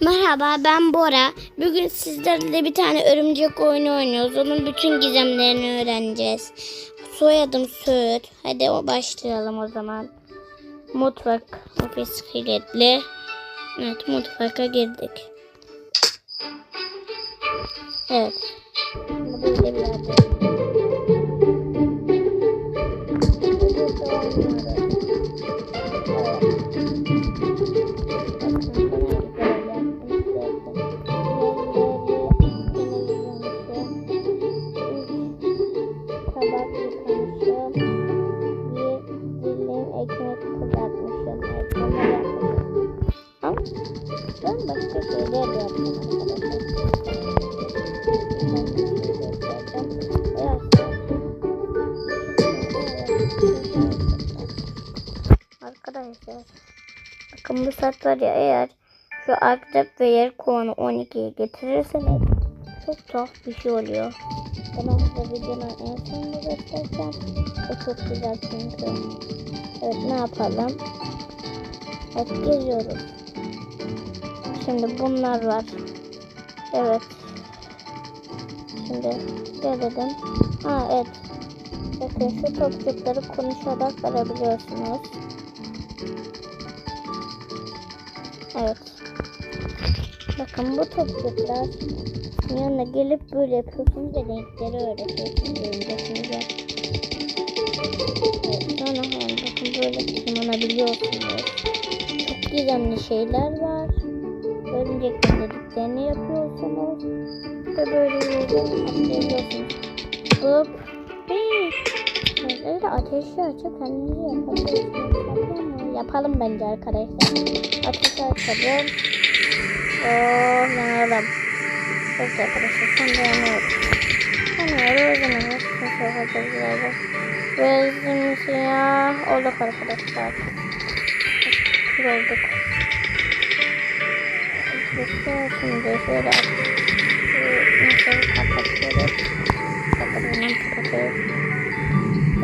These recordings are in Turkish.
Merhaba ben Bora. Bugün sizlerle bir tane örümcek oyunu oynuyoruz. Onun bütün gizemlerini öğreneceğiz. Soyadım Söğüt. Hadi o başlayalım o zaman. Mutfak ofis kilitli. Evet mutfaka girdik. Evet. Ben başka şeyler de yaptım arkadaşlar. Arkadaşlar bakın bu saat var ya eğer şu akrep ve yer kovanı 12'ye getirirseniz çok tuhaf bir şey oluyor. Ben onu da videonun en sonunda göstereceğim. O çok güzel çünkü. Evet ne yapalım? Evet geziyoruz. Şimdi bunlar var. Evet. Şimdi gelelim. Ha evet. Bakın şu topçukları konuşarak verebiliyorsunuz. Evet. Bakın bu topçuklar yanına gelip böyle yapıyorsunuz ve renkleri öğretiyorsunuz öğretiyorsunuz. Evet, sonra bakın böyle tırmanabiliyorsunuz. Çok gizemli şeyler var. Örümceklerin dediklerini yapıyorsunuz. Ve böyle atlayabiliyorsunuz. Hop. Öyle ateşi açıp kendinizi yapabiliyorsunuz. Yapalım bence arkadaşlar. Ateşi açalım. Oh yanalım. Evet arkadaşlar şimdi yanıyoruz. Yanıyoruz yanıyoruz. Nasıl yapacağız. Bezdim siyah olduk arkadaşlar. Kır. Şimdi şöyle Nasıl kapatıyoruz. Kapatıyoruz. Kapatıyoruz.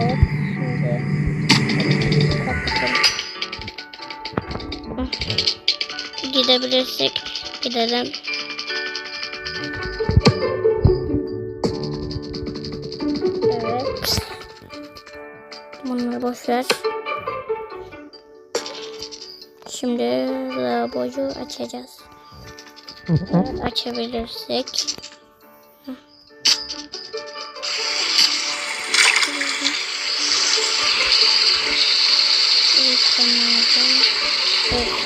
Evet şimdi kapatalım. Gidebilirsek gidelim. Evet. Bunları boş ver. Şimdi lavaboyu açacağız. Evet, açabilirsek. Evet,